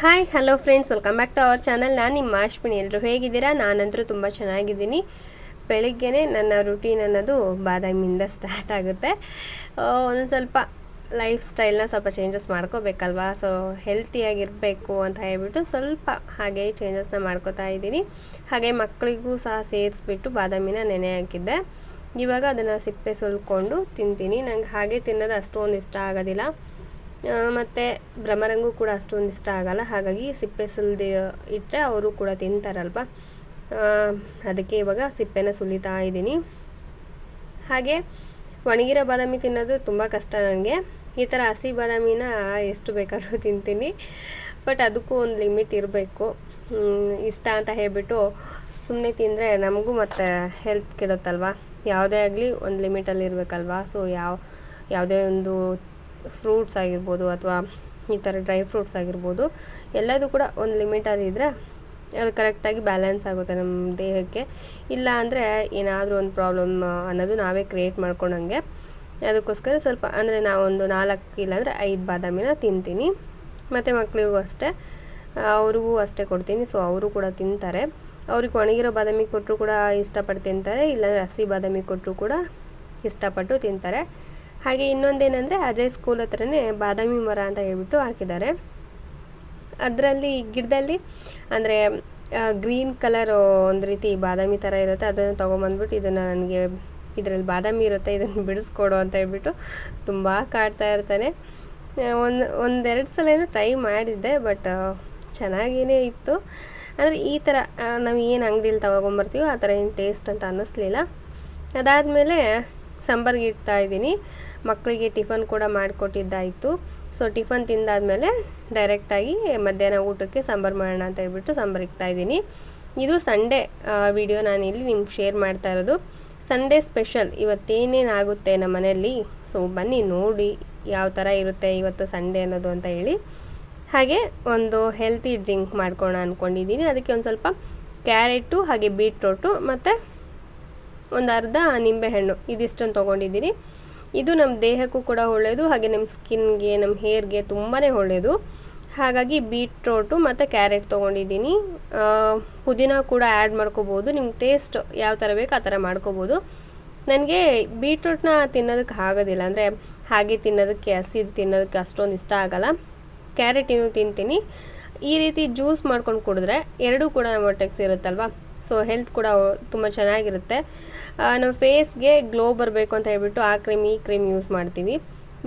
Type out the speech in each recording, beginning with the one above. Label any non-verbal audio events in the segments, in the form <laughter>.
Hi hello friends welcome back to our channel ನಾನು ನಿಮ್ಮ ಅಶ್ವಿನಿ. ಎಲ್ಲರೂ ಹೇಗಿದ್ದೀರಾ? ನಾನಂತರೂ ತುಂಬ ಚೆನ್ನಾಗಿದ್ದೀನಿ. ಬೆಳಿಗ್ಗೆನೇ ನನ್ನ ರುಟೀನ್ ಅನ್ನೋದು ಬಾದಾಮಿಯಿಂದ ಸ್ಟಾರ್ಟ್ ಆಗುತ್ತೆ. ಒಂದು ಸ್ವಲ್ಪ ಲೈಫ್ ಸ್ಟೈಲ್ನ ಸ್ವಲ್ಪ ಚೇಂಜಸ್ ಮಾಡ್ಕೋಬೇಕಲ್ವಾ? ಸೊ ಹೆಲ್ತಿಯಾಗಿರಬೇಕು ಅಂತ ಹೇಳ್ಬಿಟ್ಟು ಸ್ವಲ್ಪ ಹಾಗೆ ಚೇಂಜಸ್ನ ಮಾಡ್ಕೋತಾ ಇದ್ದೀನಿ. ಹಾಗೆ ಮಕ್ಕಳಿಗೂ ಸಹ ಸೇರಿಸ್ಬಿಟ್ಟು ಬಾದಾಮಿನ ನೆನೆ ಹಾಕಿದ್ದೆ. ಇವಾಗ ಅದನ್ನು ಸಿಪ್ಪೆ ಸುಲ್ಕೊಂಡು ತಿಂತೀನಿ. ನಂಗೆ ಹಾಗೆ ತಿನ್ನೋದು ಅಷ್ಟೊಂದು ಇಷ್ಟ ಆಗೋದಿಲ್ಲ. ಮತ್ತು ಭ್ರಮರಂಗೂ ಕೂಡ ಅಷ್ಟೊಂದು ಇಷ್ಟ ಆಗಲ್ಲ. ಹಾಗಾಗಿ ಸಿಪ್ಪೆ ಸುಲಿದು ಇಟ್ಟರೆ ಅವರು ಕೂಡ ತಿಂತಾರಲ್ವ? ಅದಕ್ಕೆ ಇವಾಗ ಸಿಪ್ಪೆನ ಸುಲಿತಾ ಇದ್ದೀನಿ. ಹಾಗೆ ಒಣಗಿರೋ ಬಾದಾಮಿ ತಿನ್ನೋದು ತುಂಬ ಕಷ್ಟ ನನಗೆ ಈ ಥರ ಹಸಿ ಬಾದಾಮಿನ ಎಷ್ಟು ಬೇಕಾದರೂ ತಿಂತೀನಿ. ಬಟ್ ಅದಕ್ಕೂ ಒಂದು ಲಿಮಿಟ್ ಇರಬೇಕು. ಇಷ್ಟ ಅಂತ ಹೇಳಿಬಿಟ್ಟು ಸುಮ್ಮನೆ ತಿಂದರೆ ನಮಗೂ ಮತ್ತು ಹೆಲ್ತ್ ಕೆಡುತ್ತಲ್ವ? ಯಾವುದೇ ಆಗಲಿ ಒಂದು ಲಿಮಿಟಲ್ಲಿ ಇರಬೇಕಲ್ವಾ? ಸೊ ಯಾವ, ಯಾವುದೇ ಒಂದು ಫ್ರೂಟ್ಸ್ ಆಗಿರ್ಬೋದು ಅಥವಾ ಈ ಥರ ಡ್ರೈ ಫ್ರೂಟ್ಸ್ ಆಗಿರ್ಬೋದು, ಎಲ್ಲದೂ ಕೂಡ ಒಂದು ಲಿಮಿಟಲ್ಲಿ ಇದ್ದರೆ ಅದು ಕರೆಕ್ಟಾಗಿ ಬ್ಯಾಲೆನ್ಸ್ ಆಗುತ್ತೆ ನಮ್ಮ ದೇಹಕ್ಕೆ. ಇಲ್ಲ ಅಂದರೆ ಏನಾದರೂ ಒಂದು ಪ್ರಾಬ್ಲಮ್ ಅನ್ನೋದು ನಾವೇ ಕ್ರಿಯೇಟ್ ಮಾಡ್ಕೊಂಡಂಗೆ. ಅದಕ್ಕೋಸ್ಕರ ಸ್ವಲ್ಪ ಅಂದರೆ ನಾವೊಂದು ನಾಲ್ಕು ಇಲ್ಲಾಂದರೆ ಐದು ಬಾದಾಮಿನ ತಿಂತೀನಿ. ಮತ್ತು ಮಕ್ಕಳಿಗೂ ಅಷ್ಟೇ ಅವ್ರಿಗೂ ಅಷ್ಟೇ ಕೊಡ್ತೀನಿ. ಸೊ ಅವರು ಕೂಡ ತಿಂತಾರೆ. ಅವ್ರಿಗೆ ಒಣಗಿರೋ ಬಾದಾಮಿ ಕೊಟ್ಟರು ಕೂಡ ಇಷ್ಟಪಟ್ಟು ತಿಂತಾರೆ. ಇಲ್ಲಾಂದರೆ ಹಸಿ ಬಾದಾಮಿ ಕೊಟ್ಟರು ಕೂಡ ಇಷ್ಟಪಟ್ಟು ತಿಂತಾರೆ. ಹಾಗೆ ಇನ್ನೊಂದೇನೆಂದರೆ ಅಜಯ್ ಸ್ಕೂಲ್ ಹತ್ರನೇ ಬಾದಾಮಿ ಮರ ಅಂತ ಹೇಳ್ಬಿಟ್ಟು ಹಾಕಿದ್ದಾರೆ. ಅದರಲ್ಲಿ ಗಿಡದಲ್ಲಿ ಅಂದರೆ ಗ್ರೀನ್ ಕಲರ್ ಒಂದು ರೀತಿ ಬಾದಾಮಿ ಥರ ಇರುತ್ತೆ. ಅದನ್ನು ತೊಗೊಂಬಂದ್ಬಿಟ್ಟು ಇದನ್ನು ನನಗೆ ಇದರಲ್ಲಿ ಬಾದಾಮಿ ಇರುತ್ತೆ, ಇದನ್ನು ಬಿಡಿಸ್ಕೊಡು ಅಂತ ಹೇಳ್ಬಿಟ್ಟು ತುಂಬ ಕಾಡ್ತಾ ಇರ್ತಾನೆ. ಒಂದು, ಒಂದೆರಡು ಸಲ ಏನು ಟ್ರೈ ಮಾಡಿದ್ದೆ ಬಟ್ ಚೆನ್ನಾಗೇ ಇತ್ತು. ಅಂದರೆ ಈ ಥರ ನಾವು ಏನು ಅಂಗಡಿಯಲ್ಲಿ ತೊಗೊಂಬರ್ತೀವೋ ಆ ಥರ ಏನು ಟೇಸ್ಟ್ ಅಂತ ಅನ್ನಿಸ್ಲಿಲ್ಲ. ಅದಾದಮೇಲೆ ಸಾಂಬಾರ್ಗೆ ಇಡ್ತಾ ಇದ್ದೀನಿ. ಮಕ್ಕಳಿಗೆ ಟಿಫನ್ ಕೂಡ ಮಾಡಿಕೊಟ್ಟಿದ್ದಾಯಿತು. ಸೊ ಟಿಫನ್ ತಿಂದಾದಮೇಲೆ ಡೈರೆಕ್ಟಾಗಿ ಮಧ್ಯಾಹ್ನ ಊಟಕ್ಕೆ ಸಾಂಬಾರು ಮಾಡೋಣ ಅಂತ ಹೇಳ್ಬಿಟ್ಟು ಸಾಂಬಾರು ಇಕ್ತಾ ಇದ್ದೀನಿ. ಇದು ಸಂಡೇ ವಿಡಿಯೋ ನಾನು ಇಲ್ಲಿ ನಿಮ್ಗೆ ಶೇರ್ ಮಾಡ್ತಾ ಇರೋದು. ಸಂಡೇ ಸ್ಪೆಷಲ್ ಇವತ್ತೇನೇನು ಆಗುತ್ತೆ ನಮ್ಮ ಮನೆಯಲ್ಲಿ? ಸೊ ಬನ್ನಿ ನೋಡಿ ಯಾವ ಥರ ಇರುತ್ತೆ ಇವತ್ತು ಸಂಡೇ ಅನ್ನೋದು ಅಂತ ಹೇಳಿ. ಹಾಗೆ ಒಂದು ಹೆಲ್ತಿ ಡ್ರಿಂಕ್ ಮಾಡ್ಕೊಳ್ಳೋಣ ಅಂದ್ಕೊಂಡಿದ್ದೀನಿ ಅದಕ್ಕೆ ಒಂದು ಸ್ವಲ್ಪ ಕ್ಯಾರೆಟು, ಹಾಗೆ ಬೀಟ್ರೋಟು ಮತ್ತು ಒಂದು ಅರ್ಧ ನಿಂಬೆಹಣ್ಣು. ಇದಿಷ್ಟನ್ನು ತೊಗೊಂಡಿದ್ದೀನಿ. ಇದು ನಮ್ಮ ದೇಹಕ್ಕೂ ಕೂಡ ಒಳ್ಳೆಯದು ಹಾಗೆ ನಮ್ಮ ಸ್ಕಿನ್ಗೆ, ನಮ್ಮ ಹೇರ್ಗೆ ತುಂಬಾ ಒಳ್ಳೆಯದು ಹಾಗಾಗಿ ಬೀಟ್ರೋಟು ಮತ್ತು ಕ್ಯಾರೆಟ್ ತೊಗೊಂಡಿದ್ದೀನಿ. ಪುದೀನ ಕೂಡ ಆ್ಯಡ್ ಮಾಡ್ಕೋಬೋದು. ನಿಮ್ಗೆ ಟೇಸ್ಟ್ ಯಾವ ಥರ ಬೇಕು ಆ ಥರ ಮಾಡ್ಕೋಬೋದು. ನನಗೆ ಬೀಟ್ರೋಟ್ನ ತಿನ್ನೋದಕ್ಕೆ ಆಗೋದಿಲ್ಲ. ಅಂದರೆ ಹಾಗೆ ತಿನ್ನೋದಕ್ಕೆ, ಹಸಿದು ತಿನ್ನೋದಕ್ಕೆ ಅಷ್ಟೊಂದು ಇಷ್ಟ ಆಗಲ್ಲ. ಕ್ಯಾರೆಟ್ ತಿಂತೀನಿ. ಈ ರೀತಿ ಜ್ಯೂಸ್ ಮಾಡ್ಕೊಂಡು ಕುಡಿದ್ರೆ ಎರಡೂ ಕೂಡ ನಮ್ಮ ಹೊಟ್ಟೆಗೆ ಸೇರುತ್ತಲ್ವ? ಸೊ ಹೆಲ್ತ್ ಕೂಡ ತುಂಬ ಚೆನ್ನಾಗಿರುತ್ತೆ. ನಮ್ಮ ಫೇಸ್ಗೆ ಗ್ಲೋ ಬರಬೇಕು ಅಂತ ಹೇಳ್ಬಿಟ್ಟು ಆ ಕ್ರೀಮ್, ಈ ಕ್ರೀಮ್ ಯೂಸ್ ಮಾಡ್ತೀವಿ.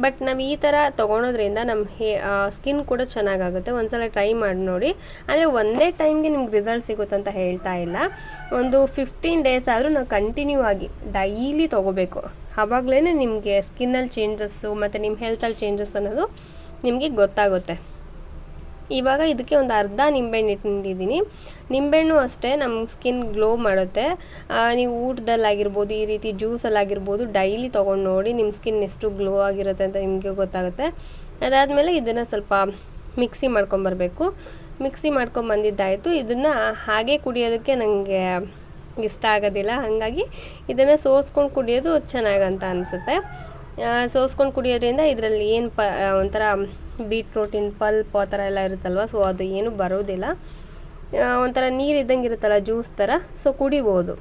ಬಟ್ ನಾವು ಈ ಥರ ತೊಗೊಳೋದ್ರಿಂದ ನಮ್ಮ ಹೇ ಸ್ಕಿನ್ ಕೂಡ ಚೆನ್ನಾಗಾಗುತ್ತೆ. ಒಂದ್ಸಲ ಟ್ರೈ ಮಾಡಿ ನೋಡಿ. ಅಂದರೆ ಒಂದೇ ಟೈಮ್ಗೆ ನಿಮ್ಗೆ ರಿಸಲ್ಟ್ ಸಿಗುತ್ತೆ ಅಂತ ಹೇಳ್ತಾ ಇಲ್ಲ. ಒಂದು ಫಿಫ್ಟೀನ್ ಡೇಸ್ ಆದರೂ ನಾವು ಕಂಟಿನ್ಯೂ ಆಗಿ ಡೈಲಿ ತೊಗೋಬೇಕು. ಆವಾಗಲೇ ನಿಮಗೆ ಸ್ಕಿನ್ನಲ್ಲಿ ಚೇಂಜಸ್ಸು ಮತ್ತು ನಿಮ್ಮ ಹೆಲ್ತಲ್ಲಿ ಚೇಂಜಸ್ ಅನ್ನೋದು ನಿಮಗೆ ಗೊತ್ತಾಗುತ್ತೆ. ಇವಾಗ ಇದಕ್ಕೆ ಒಂದು ಅರ್ಧ ನಿಂಬೆಹಣ್ಣು ಇಟ್ಕೊಂಡಿದ್ದೀನಿ. ನಿಂಬೆಹಣ್ಣು ಅಷ್ಟೇ ನಮ್ಮ ಸ್ಕಿನ್ ಗ್ಲೋ ಮಾಡುತ್ತೆ. ನೀವು ಊಟದಲ್ಲಾಗಿರ್ಬೋದು ಈ ರೀತಿ ಜ್ಯೂಸಲ್ಲಾಗಿರ್ಬೋದು ಡೈಲಿ ತೊಗೊಂಡು ನೋಡಿ ನಿಮ್ಮ ಸ್ಕಿನ್ ಎಷ್ಟು ಗ್ಲೋ ಆಗಿರುತ್ತೆ ಅಂತ ನಿಮಗೆ ಗೊತ್ತಾಗುತ್ತೆ. ಅದಾದಮೇಲೆ ಇದನ್ನು ಸ್ವಲ್ಪ ಮಿಕ್ಸಿ ಮಾಡ್ಕೊಂಬರ್ಬೇಕು ಮಿಕ್ಸಿ ಮಾಡ್ಕೊಂಬಂದಿದ್ದಾಯಿತು ಇದನ್ನು ಹಾಗೆ ಕುಡಿಯೋದಕ್ಕೆ ನನಗೆ ಇಷ್ಟ ಆಗೋದಿಲ್ಲ. ಹಾಗಾಗಿ ಇದನ್ನು ಸೋಸ್ಕೊಂಡು ಕುಡಿಯೋದು ಚೆನ್ನಾಗಂತ ಅನಿಸುತ್ತೆ. ಸೋಸ್ಕೊಂಡು ಕುಡಿಯೋದ್ರಿಂದ ಇದರಲ್ಲಿ ಏನು ಪ ಒಂಥರ ಬೀಟ್ರೋಟಿನ, ಪಲ್ಪ್ ಆ ಥರ ಎಲ್ಲ ಇರುತ್ತಲ್ವ? ಸೊ ಅದು ಏನು ಬರೋದಿಲ್ಲ. ಒಂಥರ ನೀರು ಇದ್ದಂಗೆ ಇರುತ್ತಲ್ಲ, ಜ್ಯೂಸ್ ಥರ. ಸೊ ಕುಡಿಬೋದು.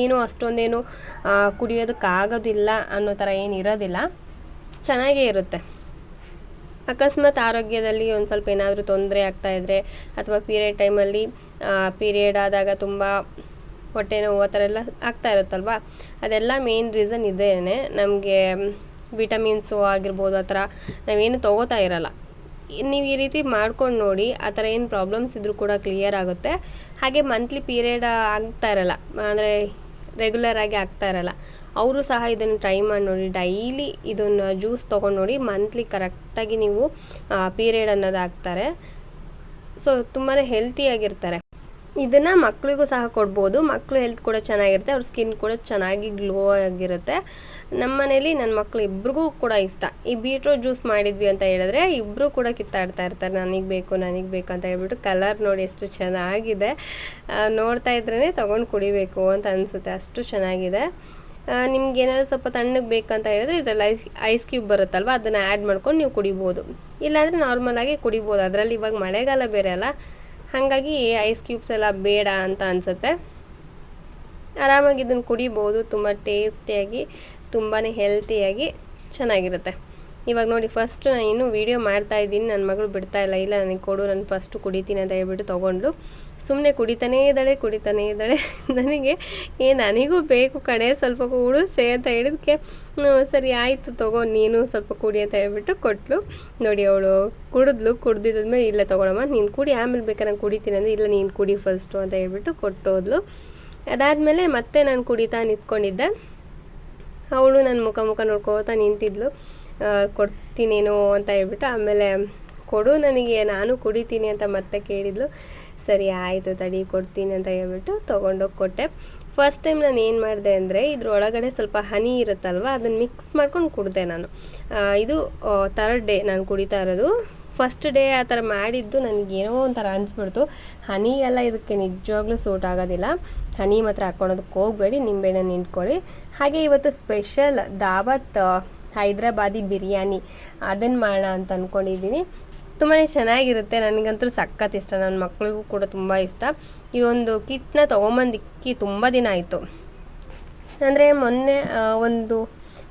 ಏನು ಅಷ್ಟೊಂದೇನು ಕುಡಿಯೋದಕ್ಕಾಗೋದಿಲ್ಲ ಅನ್ನೋ ಥರ ಏನು ಇರೋದಿಲ್ಲ. ಚೆನ್ನಾಗೇ ಇರುತ್ತೆ. ಅಕಸ್ಮಾತ್ ಆರೋಗ್ಯದಲ್ಲಿ ಒಂದು ಸ್ವಲ್ಪ ಏನಾದರೂ ತೊಂದರೆ ಆಗ್ತಾಯಿದ್ರೆ ಅಥವಾ ಪೀರಿಯಡ್ ಟೈಮಲ್ಲಿ ಪೀರಿಯಡ್ ಆದಾಗ ತುಂಬ ಹೊಟ್ಟೆ ನೋವು ಆ ಥರ ಎಲ್ಲ ಆಗ್ತಾ ಇರುತ್ತಲ್ವ? ಅದೆಲ್ಲ ಮೇನ್ ರೀಸನ್ ಇದೇನೆ. ನಮಗೆ ವಿಟಮಿನ್ಸು ಆಗಿರ್ಬೋದು, ಆ ಥರ ನಾವೇನು ತೊಗೋತಾ ಇರಲ್ಲ. ನೀವು ಈ ರೀತಿ ಮಾಡ್ಕೊಂಡು ನೋಡಿ, ಆ ಥರ ಏನು ಪ್ರಾಬ್ಲಮ್ಸ್ ಇದ್ದರೂ ಕೂಡ ಕ್ಲಿಯರ್ ಆಗುತ್ತೆ. ಹಾಗೆ ಮಂತ್ಲಿ ಪೀರಿಯಡ್ ಆಗ್ತಾ ಇರಲ್ಲ, ಅಂದರೆ ರೆಗ್ಯುಲರ್ ಆಗಿ ಆಗ್ತಾ ಇರಲ್ಲ. ಅವರು ಸಹ ಇದನ್ನು ಟ್ರೈ ಮಾಡಿ ನೋಡಿ, ಡೈಲಿ ಇದನ್ನು ಜ್ಯೂಸ್ ತೊಗೊಂಡು ನೋಡಿ, ಮಂತ್ಲಿ ಕರೆಕ್ಟಾಗಿ ನೀವು ಪೀರಿಯಡ್ ಅನ್ನೋದು ಆಗ್ತಾರೆ ಸೊ ತುಂಬಾ ಹೆಲ್ತಿಯಾಗಿರ್ತಾರೆ. ಇದನ್ನು ಮಕ್ಕಳಿಗೂ ಸಹ ಕೊಡ್ಬೋದು. ಮಕ್ಕಳು ಹೆಲ್ತ್ ಕೂಡ ಚೆನ್ನಾಗಿರುತ್ತೆ. ಅವ್ರ ಸ್ಕಿನ್ ಕೂಡ ಚೆನ್ನಾಗಿ ಗ್ಲೋ ಆಗಿರುತ್ತೆ. ನಮ್ಮ ಮನೇಲಿ ನನ್ನ ಮಕ್ಕಳು ಇಬ್ರಿಗೂ ಕೂಡ ಇಷ್ಟ. ಈ ಬೀಟ್ರೋಟ್ ಜ್ಯೂಸ್ ಮಾಡಿದ್ವಿ ಅಂತ ಹೇಳಿದ್ರೆ ಇಬ್ಬರು ಕೂಡ ಕಿತ್ತಾಡ್ತಾ ಇರ್ತಾರೆ. ನನಗೆ ಬೇಕು ನನಗೆ ಬೇಕು ಅಂತ ಹೇಳ್ಬಿಟ್ಟು ಕಲರ್ ನೋಡಿ ಎಷ್ಟು ಚೆನ್ನಾಗಿದೆ. ನೋಡ್ತಾ ಇದ್ರೇ ತೊಗೊಂಡು ಕುಡಿಬೇಕು ಅಂತ ಅನಿಸುತ್ತೆ. ಅಷ್ಟು ಚೆನ್ನಾಗಿದೆ. ನಿಮ್ಗೆ ಏನಾದ್ರು ಸ್ವಲ್ಪ ತಣ್ಣಗೆ ಬೇಕಂತ ಹೇಳಿದ್ರೆ ಇದರಲ್ಲಿ ಐಸ್ ಐಸ್ ಕ್ಯೂಬ್ ಬರುತ್ತಲ್ವ? ಅದನ್ನು ಆ್ಯಡ್ ಮಾಡ್ಕೊಂಡು ನೀವು ಕುಡಿಬೋದು. ಇಲ್ಲಾಂದರೆ ನಾರ್ಮಲಾಗಿ ಕುಡಿಬೋದು. ಅದರಲ್ಲಿ ಇವಾಗ ಮಳೆಗಾಲ ಬೇರೆ ಅಲ್ಲ. ಹಾಗಾಗಿ ಐಸ್ ಕ್ಯೂಬ್ಸ್ ಎಲ್ಲ ಬೇಡ ಅಂತ ಅನಿಸುತ್ತೆ. ಆರಾಮಾಗಿ ಇದನ್ನು ಕುಡಿಬೋದು, ತುಂಬ ಟೇಸ್ಟಿಯಾಗಿ ತುಂಬಾ ಹೆಲ್ತಿಯಾಗಿ ಚೆನ್ನಾಗಿರುತ್ತೆ. ಇವಾಗ ನೋಡಿ ಫಸ್ಟ್ ನಾನು ಇನ್ನೂ ವೀಡಿಯೋ ಮಾಡ್ತಾ ಇದ್ದೀನಿ. ನನ್ನ ಮಗಳು ಬಿಡ್ತಾ ಇಲ್ಲ. ಇಲ್ಲ, ನನಗೆ ಕೊಡು, ನಾನು ಫಸ್ಟು ಕುಡಿತೀನಿ ಅಂತ ಹೇಳ್ಬಿಟ್ಟು ತೊಗೊಂಡ್ಲು ಸುಮ್ಮನೆ ಕುಡಿತಾನೇ ಇದ್ದಾಳೆ ಕುಡಿತಾನೇ ಇದ್ದಾಳೆ. <laughs> ನನಗೆ, ಏ, ನನಗೂ ಬೇಕು ಕಣೆ, ಸ್ವಲ್ಪ ಸೇ ಅಂತ ಹೇಳಿದಕ್ಕೆ ಸರಿ ಆಯಿತು ತಗೋ, ನೀನು ಸ್ವಲ್ಪ ಕುಡಿ ಅಂತ ಹೇಳ್ಬಿಟ್ಟು ಕೊಟ್ಟಲು ನೋಡಿ ಅವಳು ಕುಡಿದ್ಲು, ಕುಡ್ದಿದ್ದಾದ್ಮೇಲೆ, ಇಲ್ಲ ತೊಗೊಳಮ್ಮ, ನೀನು ಕುಡಿ, ಆಮೇಲೆ ಬೇಕಾದ್ರೆ ನಾನು ಕುಡಿತೀನಿ ಅಂದರೆ, ಇಲ್ಲ, ನೀನು ಕುಡಿ ಫಸ್ಟು ಅಂತ ಹೇಳ್ಬಿಟ್ಟು ಕೊಟ್ಟೋದ್ಲು. ಅದಾದಮೇಲೆ ಮತ್ತೆ ನಾನು ಕುಡಿತಾ ನಿಂತ್ಕೊಂಡಿದ್ದೆ. ಅವಳು ನನ್ನ ಮುಖ ಮುಖ ನೋಡ್ಕೋತಾ ನಿಂತಿದ್ಲು. ಕೊಡ್ತೀನೇನೋ ಅಂತ ಹೇಳ್ಬಿಟ್ಟು ಆಮೇಲೆ, ಕೊಡು ನನಗೆ, ನಾನು ಕುಡಿತೀನಿ ಅಂತ ಮತ್ತೆ ಕೇಳಿದ್ಲು. ಸರಿ ಆಯಿತು ತಡಿ, ಕೊಡ್ತೀನಿ ಅಂತ ಹೇಳ್ಬಿಟ್ಟು ತೊಗೊಂಡೋಗಿ ಕೊಟ್ಟೆ. ಫಸ್ಟ್ ಟೈಮ್ ನಾನು ಏನು ಮಾಡಿದೆ ಅಂದರೆ ಇದ್ರೊಳಗಡೆ ಸ್ವಲ್ಪ ಹನಿ ಇರುತ್ತಲ್ವ ಅದನ್ನು ಮಿಕ್ಸ್ ಮಾಡ್ಕೊಂಡು ಕುಡಿದೆ ನಾನು. ಇದು ಥರ್ಡ್ ಡೇ ನಾನು ಕುಡಿತಾ ಇರೋದು. ಫಸ್ಟ್ ಡೇ ಆ ಥರ ಮಾಡಿದ್ದು ನನಗೇನೋ ಒಂಥರ ಅನಿಸ್ಬಿಡ್ತು. ಹನಿ ಎಲ್ಲ ಇದಕ್ಕೆ ನಿಜವಾಗ್ಲೂ ಸೂಟ್ ಆಗೋದಿಲ್ಲ. ಹನಿ ಮಾತ್ರ ಹಾಕ್ಕೊಳೋದಕ್ಕೆ ಹೋಗಬೇಡಿ, ನಿಂಬೆಹಣ್ಣು ನಿಂತ್ಕೊಳ್ಳಿ. ಹಾಗೆ ಇವತ್ತು ಸ್ಪೆಷಲ್ ದಾವತ್ ಹೈದ್ರಾಬಾದಿ ಬಿರಿಯಾನಿ. ಅದನ್ನು ಮಾಡೋಣ ಅಂತ ಅಂದ್ಕೊಂಡಿದ್ದೀನಿ ತುಂಬಾ ಚೆನ್ನಾಗಿರುತ್ತೆ. ನನಗಂತೂ ಸಖತ್ ಇಷ್ಟ. ನನ್ನ ಮಕ್ಕಳಿಗೂ ಕೂಡ ತುಂಬ ಇಷ್ಟ. ಈ ಒಂದು ಕಿಟ್ನ ತೊಗೊಂಬಂದಿಕ್ಕಿ ತುಂಬ ದಿನ ಆಯಿತು. ಅಂದರೆ ಮೊನ್ನೆ ಒಂದು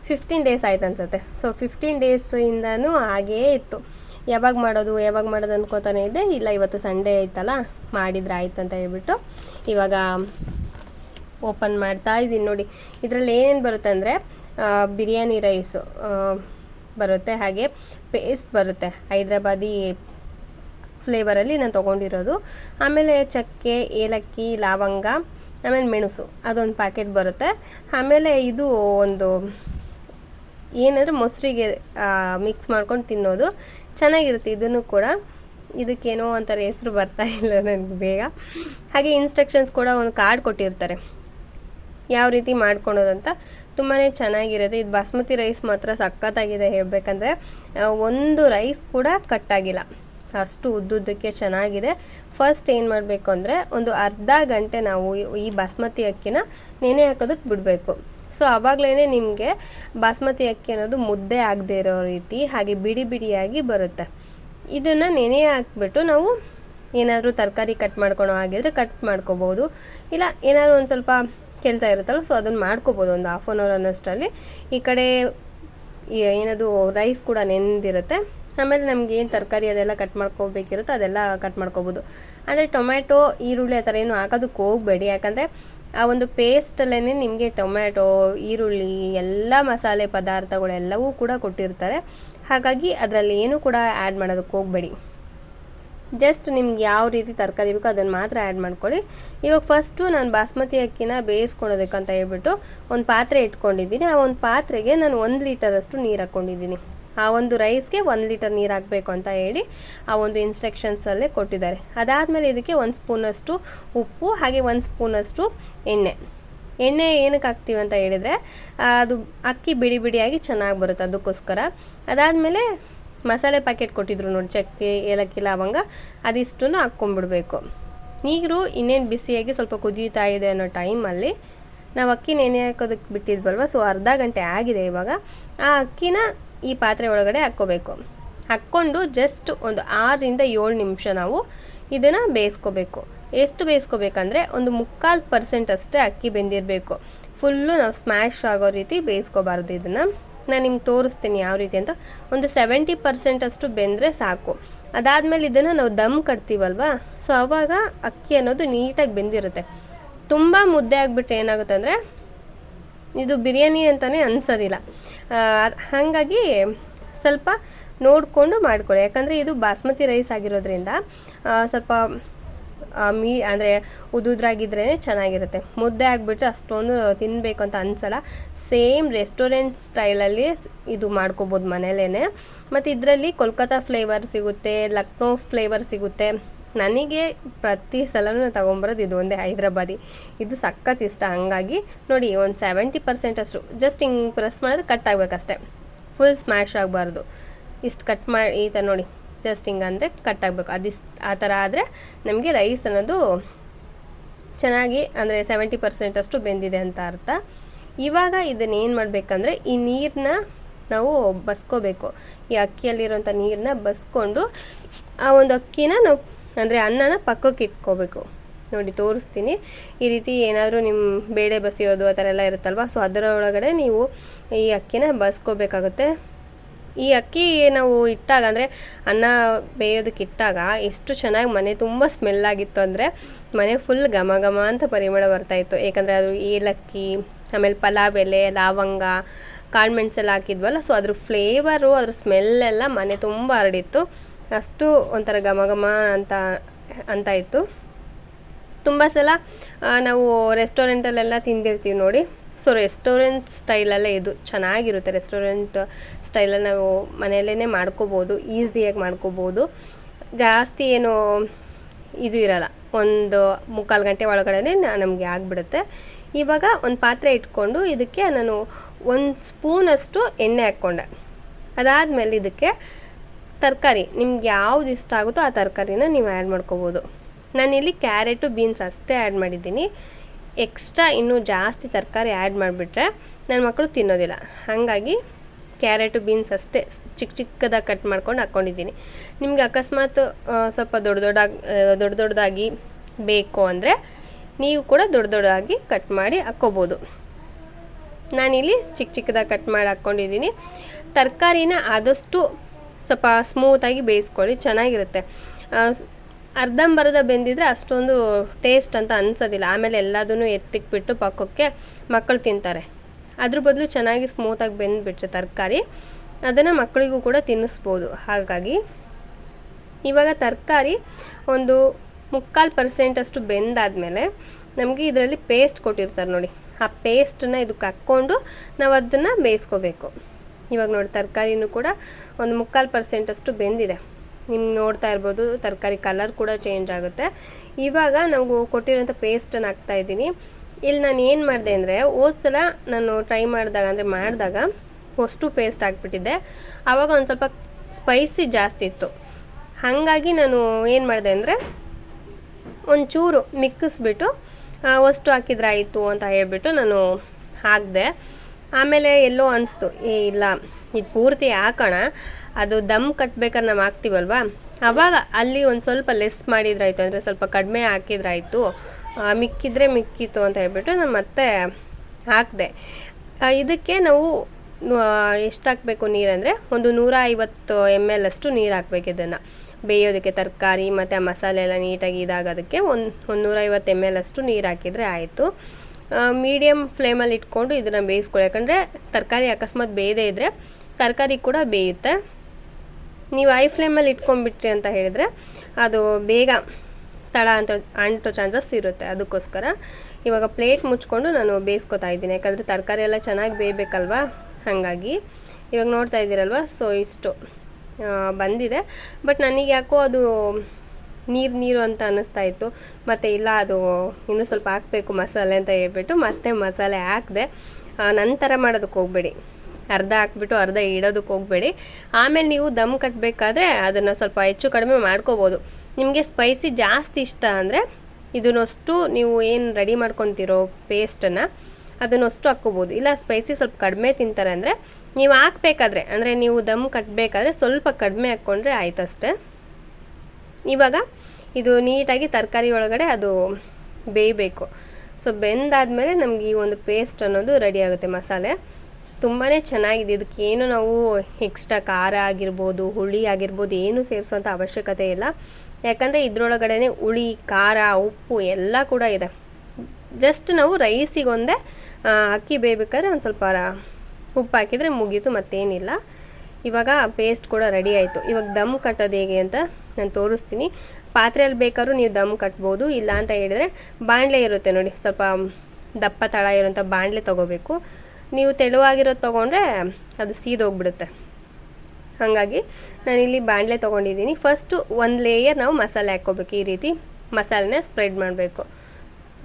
ಫಿಫ್ಟೀನ್ ಡೇಸ್ ಆಯ್ತು ಅನ್ಸುತ್ತೆ. ಸೊ ಫಿಫ್ಟೀನ್ ಡೇಸಿಂದನೂ ಹಾಗೇ ಇತ್ತು. ಯಾವಾಗ ಮಾಡೋದು ಯಾವಾಗ ಮಾಡೋದು ಅನ್ಕೋತಾನೆ ಇದ್ದೆ. ಇಲ್ಲ, ಇವತ್ತು ಸಂಡೇ ಆಯ್ತಲ್ಲ, ಮಾಡಿದ್ರೆ ಆಯ್ತು ಅಂತ ಹೇಳ್ಬಿಟ್ಟು ಇವಾಗ ಓಪನ್ ಮಾಡ್ತಾ ಇದ್ದೀನಿ. ನೋಡಿ, ಇದರಲ್ಲಿ ಏನೇನು ಬರುತ್ತೆ ಅಂದರೆ ಬಿರಿಯಾನಿ ರೈಸು ಬರುತ್ತೆ. ಹಾಗೆ ಪೇಸ್ಟ್ ಬರುತ್ತೆ. ಹೈದ್ರಾಬಾದಿ ಫ್ಲೇವರಲ್ಲಿ ನಾನು ತೊಗೊಂಡಿರೋದು. ಆಮೇಲೆ ಚಕ್ಕೆ, ಏಲಕ್ಕಿ, ಲವಂಗ, ಆಮೇಲೆ ಮೆಣಸು ಅದೊಂದು ಪ್ಯಾಕೆಟ್ ಬರುತ್ತೆ. ಆಮೇಲೆ ಇದು ಒಂದು ಏನಂದರೆ ಮೊಸರಿಗೆ ಮಿಕ್ಸ್ ಮಾಡ್ಕೊಂಡು ತಿನ್ನೋದು ಚೆನ್ನಾಗಿರುತ್ತೆ ಇದನ್ನು ಕೂಡ. ಇದಕ್ಕೇನೋ ಒಂಥರ ಹೆಸ್ರು ಬರ್ತಾ ಇಲ್ಲ ನನಗೆ ಬೇಗ. ಹಾಗೆ ಇನ್ಸ್ಟ್ರಕ್ಷನ್ಸ್ ಕೂಡ ಒಂದು ಕಾರ್ಡ್ ಕೊಟ್ಟಿರ್ತಾರೆ. ಯಾವ ರೀತಿ ಮಾಡ್ಕೊಳೋದು ಅಂತ. ತುಂಬಾ ಚೆನ್ನಾಗಿರುತ್ತೆ. ಇದು ಬಾಸ್ಮತಿ ರೈಸ್ ಮಾತ್ರ ಸಖತ್ತಾಗಿದೆ ಹೇಳಬೇಕಂದ್ರೆ ಒಂದು ರೈಸ್ ಕೂಡ ಕಟ್ಟಾಗಿಲ್ಲ. ಅಷ್ಟು ಉದ್ದುದ್ದಕ್ಕೆ ಚೆನ್ನಾಗಿದೆ. ಫಸ್ಟ್ ಏನು ಮಾಡಬೇಕು ಅಂದರೆ, ಒಂದು ಅರ್ಧ ಗಂಟೆ ನಾವು ಈ ಬಾಸ್ಮತಿ ಅಕ್ಕಿನ ನೆನೆ ಹಾಕೋದಕ್ಕೆ ಬಿಡಬೇಕು. ಸೊ ಆವಾಗಲೇ ನಿಮಗೆ ಬಾಸ್ಮತಿ ಅಕ್ಕಿ ಅನ್ನೋದು ಮುದ್ದೆ ಆಗದೆ ಇರೋ ರೀತಿ, ಹಾಗೆ ಬಿಡಿ ಬಿಡಿಯಾಗಿ ಬರುತ್ತೆ. ಇದನ್ನು ನೆನೆ ಹಾಕ್ಬಿಟ್ಟು ನಾವು ಏನಾದರೂ ತರಕಾರಿ ಕಟ್ ಮಾಡ್ಕೊಳೋ ಹಾಗಿದ್ರೆ ಕಟ್ ಮಾಡ್ಕೋಬೋದು. ಇಲ್ಲ, ಏನಾದರೂ ಒಂದು ಸ್ವಲ್ಪ ಕೆಲಸ ಇರುತ್ತಲ್ಲ ಸೊ ಅದನ್ನು ಮಾಡ್ಕೋಬೋದು ಒಂದು ಹಾಫ್ ಆನ್ ಅವರ್ ಅನ್ನೋಷ್ಟರಲ್ಲಿ. ಈ ಕಡೆ ಏನದು ರೈಸ್ ಕೂಡ ನೆಂದಿರುತ್ತೆ. ಆಮೇಲೆ ನಮ್ಗೆ ಏನು ತರಕಾರಿ ಅದೆಲ್ಲ ಕಟ್ ಮಾಡ್ಕೋಬೇಕಿರುತ್ತೋ ಅದೆಲ್ಲ ಕಟ್ ಮಾಡ್ಕೋಬೋದು. ಅಂದರೆ ಟೊಮ್ಯಾಟೊ, ಈರುಳ್ಳಿ ಆ ಥರ ಏನು ಹಾಕೋದಕ್ಕೆ ಹೋಗಬೇಡಿ. ಯಾಕಂದರೆ ಆ ಒಂದು ಪೇಸ್ಟಲ್ಲೇ ನಿಮಗೆ ಟೊಮ್ಯಾಟೊ, ಈರುಳ್ಳಿ, ಎಲ್ಲ ಮಸಾಲೆ ಪದಾರ್ಥಗಳೆಲ್ಲವೂ ಕೂಡ ಕೊಟ್ಟಿರ್ತಾರೆ. ಹಾಗಾಗಿ ಅದರಲ್ಲಿ ಏನೂ ಕೂಡ ಆ್ಯಡ್ ಮಾಡೋದಕ್ಕೆ ಹೋಗಬೇಡಿ. ಜಸ್ಟ್ ನಿಮ್ಗೆ ಯಾವ ರೀತಿ ತರಕಾರಿ ಬೇಕೋ ಅದನ್ನು ಮಾತ್ರ ಆ್ಯಡ್ ಮಾಡ್ಕೊಳ್ಳಿ. ಇವಾಗ ಫಸ್ಟು ನಾನು ಬಾಸ್ಮತಿ ಅಕ್ಕಿನ ಬೇಯಿಸ್ಕೊಳೋದಕ್ಕಂತ ಹೇಳ್ಬಿಟ್ಟು ಒಂದು ಪಾತ್ರೆ ಇಟ್ಕೊಂಡಿದ್ದೀನಿ. ಆ ಒಂದು ಪಾತ್ರೆಗೆ ನಾನು ಒಂದು ಲೀಟರಷ್ಟು ನೀರು ಹಾಕ್ಕೊಂಡಿದ್ದೀನಿ ಆ ಒಂದು ರೈಸ್ಗೆ ಒಂದು ಲೀಟರ್ ನೀರು ಹಾಕಬೇಕು ಅಂತ ಹೇಳಿ ಆ ಒಂದು ಇನ್ಸ್ಟ್ರಕ್ಷನ್ಸಲ್ಲೇ ಕೊಟ್ಟಿದ್ದಾರೆ. ಅದಾದಮೇಲೆ ಇದಕ್ಕೆ ಒಂದು ಸ್ಪೂನಷ್ಟು ಉಪ್ಪು, ಹಾಗೆ ಒಂದು ಸ್ಪೂನಷ್ಟು ಎಣ್ಣೆ. ಎಣ್ಣೆ ಏನಕ್ಕೆ ಹಾಕ್ತೀವಿ ಅಂತ ಹೇಳಿದರೆ ಅದು ಅಕ್ಕಿ ಬಿಡಿ ಬಿಡಿಯಾಗಿ ಚೆನ್ನಾಗಿ ಬರುತ್ತೆ ಅದಕ್ಕೋಸ್ಕರ. ಅದಾದಮೇಲೆ ಮಸಾಲೆ ಪ್ಯಾಕೆಟ್ ಕೊಟ್ಟಿದ್ರು ನೋಡಿ ಚಕ್ಕೆ, ಏಲಕ್ಕಿ, ಲವಂಗ, ಅದಿಷ್ಟನ್ನು ಹಾಕ್ಕೊಂಡ್ಬಿಡ್ಬೇಕು ನೀರು ಇನ್ನೇನು ಬಿಸಿಯಾಗಿ ಸ್ವಲ್ಪ ಕುದೀತಾ ಇದೆ ಅನ್ನೋ ಟೈಮಲ್ಲಿ ನಾವು ಅಕ್ಕಿ ನೆನೆ ಹಾಕೋದಕ್ಕೆ ಬಿಟ್ಟಿದ್ವಲ್ವ ಸೊ ಅರ್ಧ ಗಂಟೆ ಆಗಿದೆ ಇವಾಗ. ಆ ಅಕ್ಕಿನ ಈ ಪಾತ್ರೆ ಒಳಗಡೆ ಹಾಕ್ಕೋಬೇಕು. ಹಾಕ್ಕೊಂಡು ಜಸ್ಟ್ ಒಂದು ಆರರಿಂದ ಏಳು ನಿಮಿಷ ನಾವು ಇದನ್ನು ಬೇಯಿಸ್ಕೋಬೇಕು. ಎಷ್ಟು ಬೇಯಿಸ್ಕೋಬೇಕಂದ್ರೆ ಒಂದು ಮುಕ್ಕಾಲು ಪರ್ಸೆಂಟ್ ಅಷ್ಟೇ ಅಕ್ಕಿ ಬೆಂದಿರಬೇಕು. ಫುಲ್ಲು ನಾವು ಸ್ಮ್ಯಾಶ್ ಆಗೋ ರೀತಿ ಬೇಯಿಸ್ಕೋಬಾರ್ದು ಇದನ್ನು. ನಾನು ನಿಮ್ಗೆ ತೋರಿಸ್ತೀನಿ ಯಾವ ರೀತಿ ಅಂತ. ಒಂದು ಸೆವೆಂಟಿ ಪರ್ಸೆಂಟ್ ಅಷ್ಟು ಬೆಂದರೆ ಸಾಕು. ಅದಾದಮೇಲೆ ಇದನ್ನು ನಾವು ದಮ್ ಕಟ್ತೀವಲ್ವಾ? ಸೊ ಅವಾಗ ಅಕ್ಕಿ ಅನ್ನೋದು ನೀಟಾಗಿ ಬೆಂದಿರುತ್ತೆ. ತುಂಬ ಮುದ್ದೆ ಆಗಿಬಿಟ್ರೆ ಏನಾಗುತ್ತೆ ಅಂದರೆ, ಇದು ಬಿರಿಯಾನಿ ಅಂತಲೇ ಅನ್ಸೋದಿಲ್ಲ. ಹಾಗಾಗಿ ಸ್ವಲ್ಪ ನೋಡಿಕೊಂಡು ಮಾಡ್ಕೊಳ್ಳಿ. ಯಾಕಂದರೆ ಇದು ಬಾಸ್ಮತಿ ರೈಸ್ ಆಗಿರೋದ್ರಿಂದ ಸ್ವಲ್ಪ ಮೀ, ಅಂದರೆ ಉದುದ್ರಾಗಿದ್ರೇ ಚೆನ್ನಾಗಿರುತ್ತೆ. ಮುದ್ದೆ ಆಗಿಬಿಟ್ಟು ಅಷ್ಟೊಂದು ತಿನ್ನಬೇಕು ಅಂತ ಅನಿಸಲ್ಲ. ಸೇಮ್ ರೆಸ್ಟೋರೆಂಟ್ ಸ್ಟೈಲಲ್ಲಿ ಇದು ಮಾಡ್ಕೋಬೋದು ಮನೇಲೇ ಮತ್ತು ಇದರಲ್ಲಿ ಕೋಲ್ಕತ್ತಾ ಫ್ಲೇವರ್ ಸಿಗುತ್ತೆ, ಲಕ್ನೋ ಫ್ಲೇವರ್ ಸಿಗುತ್ತೆ. ನನಗೆ ಪ್ರತಿ ಸಲನೂ ತೊಗೊಂಬರೋದು ಇದು ಒಂದೇ ಹೈದ್ರಾಬಾದಿ. ಇದು ಸಖತ್ ಇಷ್ಟ. ಹಂಗಾಗಿ ನೋಡಿ ಒಂದು ಸೆವೆಂಟಿ ಪರ್ಸೆಂಟ್ ಅಷ್ಟು. ಜಸ್ಟ್ ಹಿಂಗೆ ಪ್ರೆಸ್ ಮಾಡಿದ್ರೆ ಕಟ್ ಆಗಬೇಕಷ್ಟೆ. ಫುಲ್ ಸ್ಮ್ಯಾಶ್ ಆಗಬಾರ್ದು. ಇಷ್ಟು ಕಟ್ ಮಾಡಿ ಈ ಥರ ನೋಡಿ. ಜಸ್ಟ್ ಹಿಂಗೆ ಅಂದರೆ ಕಟ್ ಆಗಬೇಕು. ಅದಿಷ್ಟು, ಆ ಥರ ಆದರೆ ನಮಗೆ ರೈಸ್ ಅನ್ನೋದು ಚೆನ್ನಾಗಿ ಅಂದರೆ ಸೆವೆಂಟಿ ಪರ್ಸೆಂಟಷ್ಟು ಬೆಂದಿದೆ ಅಂತ ಅರ್ಥ. ಇವಾಗ ಇದನ್ನ ಏನು ಮಾಡಬೇಕಂದ್ರೆ ಈ ನೀರನ್ನ ನಾವು ಬಸ್ಕೋಬೇಕು. ಈ ಅಕ್ಕಿಯಲ್ಲಿರುವಂಥ ನೀರನ್ನ ಬಸ್ಕೊಂಡು ಆ ಒಂದು ಅಕ್ಕಿನ ನಾವು ಅಂದರೆ ಅನ್ನನ ಪಕ್ಕಕ್ಕೆ ಇಟ್ಕೋಬೇಕು. ನೋಡಿ, ತೋರಿಸ್ತೀನಿ. ಈ ರೀತಿ ಏನಾದರೂ ನಿಮ್ಮ ಬೇಳೆ ಬಸಿಯೋದು ಆ ಥರ ಎಲ್ಲ ಇರುತ್ತಲ್ವ? ಸೊ ಅದರ ಒಳಗಡೆ ನೀವು ಈ ಅಕ್ಕಿನ ಬಸ್ಕೋಬೇಕಾಗುತ್ತೆ. ಈ ಅಕ್ಕಿ ನಾವು ಇಟ್ಟಾಗ ಅಂದರೆ ಅನ್ನ ಬೇಯೋದಕ್ಕೆ ಇಟ್ಟಾಗ ಎಷ್ಟು ಚೆನ್ನಾಗಿ ಮನೆ ತುಂಬ ಸ್ಮೆಲ್ ಆಗಿತ್ತು ಅಂದರೆ ಮನೆ ಫುಲ್ ಘಮ ಘಮ ಅಂತ ಪರಿಮಳ ಬರ್ತಾಯಿತ್ತು ಏಕೆಂದರೆ ಅದು ಏಲಕ್ಕಿ ಆಮೇಲೆ ಪಲಾವ್ ಎಲೆ, ಲವಂಗ, ಕಾಳು ಮೆಣಸೆಲ್ಲ ಹಾಕಿದ್ವಲ್ಲ ಸೊ ಅದ್ರ ಫ್ಲೇವರು ಅದ್ರ ಸ್ಮೆಲ್ಲೆಲ್ಲ ಮನೆ ತುಂಬ ಹರಡಿತ್ತು. ಅಷ್ಟು ಒಂಥರ ಘಮ ಘಮ ಅಂತ ಅಂತ ಇತ್ತು. ತುಂಬ ಸಲ ನಾವು ರೆಸ್ಟೋರೆಂಟಲ್ಲೆಲ್ಲ ತಿಂದಿರ್ತೀವಿ ನೋಡಿ. ಸೊ ರೆಸ್ಟೋರೆಂಟ್ ಸ್ಟೈಲಲ್ಲೇ ಇದು, ಚೆನ್ನಾಗಿರುತ್ತೆ ರೆಸ್ಟೋರೆಂಟ್ ಸ್ಟೈಲಲ್ಲಿ ನಾವು ಮನೆಯಲ್ಲೇ ಮಾಡ್ಕೋಬೋದು ಈಸಿಯಾಗಿ ಮಾಡ್ಕೋಬೋದು. ಜಾಸ್ತಿ ಏನು ಇದು ಇರಲ್ಲ, ಒಂದು ಮುಕ್ಕಾಲು ಗಂಟೆ ಒಳಗಡೆ ನಮಗೆ ಆಗಿಬಿಡುತ್ತೆ. ಇವಾಗ ಒಂದು ಪಾತ್ರೆ ಇಟ್ಕೊಂಡು ಇದಕ್ಕೆ ನಾನು ಒಂದು ಸ್ಪೂನಷ್ಟು ಎಣ್ಣೆ ಹಾಕ್ಕೊಂಡೆ. ಅದಾದಮೇಲೆ ಇದಕ್ಕೆ ತರಕಾರಿ, ನಿಮ್ಗೆ ಯಾವ್ದು ಇಷ್ಟ ಆಗುತ್ತೋ ಆ ತರಕಾರಿನ ನೀವು ಆ್ಯಡ್ ಮಾಡ್ಕೋಬೋದು. ನಾನಿಲ್ಲಿ ಕ್ಯಾರೆಟು, ಬೀನ್ಸ್ ಅಷ್ಟೇ ಆ್ಯಡ್ ಮಾಡಿದ್ದೀನಿ. ಎಕ್ಸ್ಟ್ರಾ ಇನ್ನೂ ಜಾಸ್ತಿ ತರಕಾರಿ ಆ್ಯಡ್ ಮಾಡಿಬಿಟ್ರೆ ನನ್ನ ಮಕ್ಕಳು ತಿನ್ನೋದಿಲ್ಲ. ಹಾಗಾಗಿ ಕ್ಯಾರೆಟು, ಬೀನ್ಸ್ ಅಷ್ಟೇ ಚಿಕ್ಕ ಚಿಕ್ಕದಾಗಿ ಕಟ್ ಮಾಡ್ಕೊಂಡು ಹಾಕ್ಕೊಂಡಿದ್ದೀನಿ. ನಿಮಗೆ ಅಕಸ್ಮಾತ್ ಸ್ವಲ್ಪ ದೊಡ್ಡ ದೊಡ್ಡ ದೊಡ್ಡ ದೊಡ್ಡದಾಗಿ ಬೇಕು ಅಂದರೆ ನೀವು ಕೂಡ ದೊಡ್ಡ ದೊಡ್ಡದಾಗಿ ಕಟ್ ಮಾಡಿ ಹಾಕ್ಕೋಬೋದು. ನಾನಿಲ್ಲಿ ಚಿಕ್ಕ ಚಿಕ್ಕದಾಗಿ ಕಟ್ ಮಾಡಿ ಹಾಕ್ಕೊಂಡಿದ್ದೀನಿ. ತರಕಾರಿನ ಆದಷ್ಟು ಸ್ವಲ್ಪ ಸ್ಮೂತಾಗಿ ಬೇಯಿಸ್ಕೊಳ್ಳಿ, ಚೆನ್ನಾಗಿರುತ್ತೆ. ಅರ್ಧಂಬರ್ಧ ಬೆಂದಿದ್ರೆ ಅಷ್ಟೊಂದು ಟೇಸ್ಟ್ ಅಂತ ಅನ್ಸೋದಿಲ್ಲ. ಆಮೇಲೆ ಎಲ್ಲದನ್ನು ಎತ್ತಿಕ್ಬಿಟ್ಟು ಪಕ್ಕಕ್ಕೆ ಮಕ್ಕಳು ತಿಂತಾರೆ. ಅದ್ರ ಬದಲು ಚೆನ್ನಾಗಿ ಸ್ಮೂತಾಗಿ ಬೆಂದ್ಬಿಟ್ರೆ ತರಕಾರಿ, ಅದನ್ನು ಮಕ್ಕಳಿಗೂ ಕೂಡ ತಿನ್ನಿಸ್ಬೋದು. ಹಾಗಾಗಿ ಇವಾಗ ತರಕಾರಿ ಒಂದು ಮುಕ್ಕಾಲು ಪರ್ಸೆಂಟಷ್ಟು ಬೆಂದಾದಮೇಲೆ ನಮಗೆ ಇದರಲ್ಲಿ ಪೇಸ್ಟ್ ಕೊಟ್ಟಿರ್ತಾರೆ ನೋಡಿ. ಆ ಪೇಸ್ಟನ್ನ ಇದಕ್ಕೆ ಹಾಕ್ಕೊಂಡು ನಾವು ಅದನ್ನು ಬೇಯಿಸ್ಕೋಬೇಕು. ಇವಾಗ ನೋಡಿ ತರಕಾರಿನೂ ಕೂಡ ಒಂದು ಮುಕ್ಕಾಲು ಪರ್ಸೆಂಟಷ್ಟು ಬೆಂದಿದೆ. ನಿಮ್ಗೆ ನೋಡ್ತಾ ಇರ್ಬೋದು ತರಕಾರಿ ಕಲರ್ ಕೂಡ ಚೇಂಜ್ ಆಗುತ್ತೆ. ಇವಾಗ ನಾವು ಕೊಟ್ಟಿರೋಂಥ ಪೇಸ್ಟನ್ನು ಹಾಕ್ತಾ ಇದ್ದೀನಿ. ಇಲ್ಲಿ ನಾನು ಏನು ಮಾಡಿದೆ ಅಂದರೆ ಸಲ ನಾನು ಟ್ರೈ ಮಾಡಿದಾಗ ಅಂದರೆ ಮಾಡಿದಾಗ ಅಷ್ಟು ಪೇಸ್ಟ್ ಹಾಕ್ಬಿಟ್ಟಿದ್ದೆ. ಆವಾಗ ಒಂದು ಸ್ವಲ್ಪ ಸ್ಪೈಸಿ ಜಾಸ್ತಿ ಇತ್ತು. ಹಾಗಾಗಿ ನಾನು ಏನು ಮಾಡಿದೆ ಅಂದರೆ ಒಂಚೂರು ಮಿಕ್ಕಿಸ್ಬಿಟ್ಟು ಅಷ್ಟು ಹಾಕಿದ್ರೆ ಆಯಿತು ಅಂತ ಹೇಳ್ಬಿಟ್ಟು ನಾನು ಹಾಕಿದೆ. ಆಮೇಲೆ ಎಲ್ಲೋ ಅನಿಸ್ತು ಇಲ್ಲ, ಇದು ಪೂರ್ತಿ ಹಾಕೋಣ, ಅದು ದಮ್ ಕಟ್ಬೇಕಾದ್ರೆ ನಾವು ಹಾಕ್ತೀವಲ್ವ? ಆವಾಗ ಅಲ್ಲಿ ಒಂದು ಸ್ವಲ್ಪ ಲೆಸ್ ಮಾಡಿದ್ರಾಯ್ತು, ಅಂದರೆ ಸ್ವಲ್ಪ ಕಡಿಮೆ ಹಾಕಿದ್ರಾಯ್ತು ಮಿಕ್ಕಿದ್ರೆ ಮಿಕ್ಕಿತ್ತು ಅಂತ ಹೇಳ್ಬಿಟ್ಟು ನಾನು ಮತ್ತೆ ಹಾಕಿದೆ. ಇದಕ್ಕೆ ನಾವು ಎಷ್ಟು ಹಾಕಬೇಕು ನೀರಂದರೆ, ಒಂದು ನೂರ ಐವತ್ತು ಎಂ ಎಲ್ ಅಷ್ಟು ನೀರು ಹಾಕ್ಬೇಕು ಇದನ್ನು ಬೇಯೋದಕ್ಕೆ ತರಕಾರಿ ಮತ್ತು ಆ ಮಸಾಲೆ ಎಲ್ಲ ನೀಟಾಗಿ ಇದಾಗೋದಕ್ಕೆ ಒಂದು ಒಂದು ನೂರೈವತ್ತು ಎಂ ಎಲ್ ಅಷ್ಟು ನೀರು ಹಾಕಿದರೆ ಆಯಿತು. ಮೀಡಿಯಮ್ ಫ್ಲೇಮಲ್ಲಿ ಇಟ್ಕೊಂಡು ಇದನ್ನು ಬೇಯಿಸ್ಕೊಳ್ಳಿ. ಯಾಕಂದರೆ ತರಕಾರಿ ಅಕಸ್ಮಾತ್ ಬೇಯದೇ ಇದ್ದರೆ ತರಕಾರಿ ಕೂಡ ಬೇಯುತ್ತೆ. ನೀವು ಐ ಫ್ಲೇಮಲ್ಲಿ ಇಟ್ಕೊಂಡ್ಬಿಟ್ರಿ ಅಂತ ಹೇಳಿದರೆ ಅದು ಬೇಗ ತಳ ಅಂತ ಅಂಟೋ ಚಾನ್ಸಸ್ ಇರುತ್ತೆ ಅದಕ್ಕೋಸ್ಕರ. ಇವಾಗ ಪ್ಲೇಟ್ ಮುಚ್ಕೊಂಡು ನಾನು ಬೇಯಿಸ್ಕೊತಾ ಇದ್ದೀನಿ. ಯಾಕಂದರೆ ತರಕಾರಿ ಎಲ್ಲ ಚೆನ್ನಾಗಿ ಬೇಯಬೇಕಲ್ವಾ? ಹಾಗಾಗಿ ಇವಾಗ ನೋಡ್ತಾ ಇದ್ದೀರಲ್ವ? ಸೊ ಇಷ್ಟು. ಬಂದಿದೆ. ಬಟ್ ನನಗೆ ಯಾಕೋ ಅದು ನೀರು ನೀರು ಅಂತ ಅನ್ನಿಸ್ತಾ ಇತ್ತು. ಮತ್ತು ಇಲ್ಲ, ಅದು ಇನ್ನೂ ಸ್ವಲ್ಪ ಹಾಕಬೇಕು ಮಸಾಲೆ ಅಂತ ಹೇಳ್ಬಿಟ್ಟು ಮತ್ತೆ ಮಸಾಲೆ ಹಾಕಿದೆ. ನಂತರ ಮಾಡೋದಕ್ಕೆ ಹೋಗಬೇಡಿ. ಅರ್ಧ ಹಾಕ್ಬಿಟ್ಟು ಅರ್ಧ ಇಡೋದಕ್ಕೆ ಹೋಗಬೇಡಿ. ಆಮೇಲೆ ನೀವು ದಮ್ ಕಟ್ಟಬೇಕಾದ್ರೆ ಅದನ್ನು ಸ್ವಲ್ಪ ಹೆಚ್ಚು ಕಡಿಮೆ ಮಾಡ್ಕೋಬೋದು. ನಿಮಗೆ ಸ್ಪೈಸಿ ಜಾಸ್ತಿ ಇಷ್ಟ ಅಂದರೆ ಇದನ್ನಷ್ಟು ನೀವು ಏನು ರೆಡಿ ಮಾಡ್ಕೊತಿರೋ ಪೇಸ್ಟನ್ನು ಅದನ್ನಷ್ಟು ಹಾಕ್ಕೋಬೋದು. ಇಲ್ಲ ಸ್ಪೈಸಿ ಸ್ವಲ್ಪ ಕಡಿಮೆ ತಿಂತಾರೆ ಅಂದರೆ ನೀವು ಹಾಕ್ಬೇಕಾದ್ರೆ, ಅಂದರೆ ನೀವು ದಮ್ ಕಟ್ಟಬೇಕಾದ್ರೆ ಸ್ವಲ್ಪ ಕಡಿಮೆ ಹಾಕ್ಕೊಂಡ್ರೆ ಆಯ್ತಷ್ಟೇ. ಇವಾಗ ಇದು ನೀಟಾಗಿ ತರಕಾರಿ ಒಳಗಡೆ ಅದು ಬೇಯಬೇಕು. ಸೊ ಬೆಂದಾದಮೇಲೆ ನಮ್ಗೆ ಈ ಒಂದು ಪೇಸ್ಟ್ ಅನ್ನೋದು ರೆಡಿ ಆಗುತ್ತೆ ಮಸಾಲೆ. ತುಂಬಾ ಚೆನ್ನಾಗಿದೆ. ಇದಕ್ಕೇನು ನಾವು ಎಕ್ಸ್ಟ್ರಾ ಖಾರ ಆಗಿರ್ಬೋದು, ಹುಳಿ ಆಗಿರ್ಬೋದು, ಏನು ಸೇರಿಸೋಂಥ ಅವಶ್ಯಕತೆ ಇಲ್ಲ. ಯಾಕಂದರೆ ಇದರೊಳಗಡೆ ಹುಳಿ, ಖಾರ, ಉಪ್ಪು ಎಲ್ಲ ಕೂಡ ಇದೆ. ಜಸ್ಟ್ ನಾವು ರೈಸಿಗೊಂದೇ ಅಕ್ಕಿ ಬೇಯಬೇಕಾದ್ರೆ ಒಂದು ಸ್ವಲ್ಪ ಉಪ್ಪು ಹಾಕಿದರೆ ಮುಗೀತು, ಮತ್ತೇನಿಲ್ಲ. ಇವಾಗ ಪೇಸ್ಟ್ ಕೂಡ ರೆಡಿ ಆಯಿತು. ಇವಾಗ ದಮ್ ಕಟ್ಟೋದು ಹೇಗೆ ಅಂತ ನಾನು ತೋರಿಸ್ತೀನಿ. ಪಾತ್ರೆಯಲ್ಲಿ ಬೇಕಾದ್ರೂ ನೀವು ದಮ್ ಕಟ್ಬೋದು, ಇಲ್ಲ ಅಂತ ಹೇಳಿದರೆ ಬಾಣಲೆ ಇರುತ್ತೆ ನೋಡಿ, ಸ್ವಲ್ಪ ದಪ್ಪ ತಳ ಇರೋಂಥ ಬಾಣಲೆ ತೊಗೋಬೇಕು. ನೀವು ತೆಳುವಾಗಿರೋದು ತೊಗೊಂಡ್ರೆ ಅದು ಸೀದೋಗ್ಬಿಡುತ್ತೆ ಹಾಗಾಗಿ ನಾನಿಲ್ಲಿ ಬಾಣಲೆ ತೊಗೊಂಡಿದ್ದೀನಿ. ಫಸ್ಟು ಒಂದು ಲೇಯರ್ ನಾವು ಮಸಾಲೆ ಹಾಕ್ಕೋಬೇಕು ಈ ರೀತಿ. ಮಸಾಲೆನ ಸ್ಪ್ರೆಡ್ ಮಾಡಬೇಕು.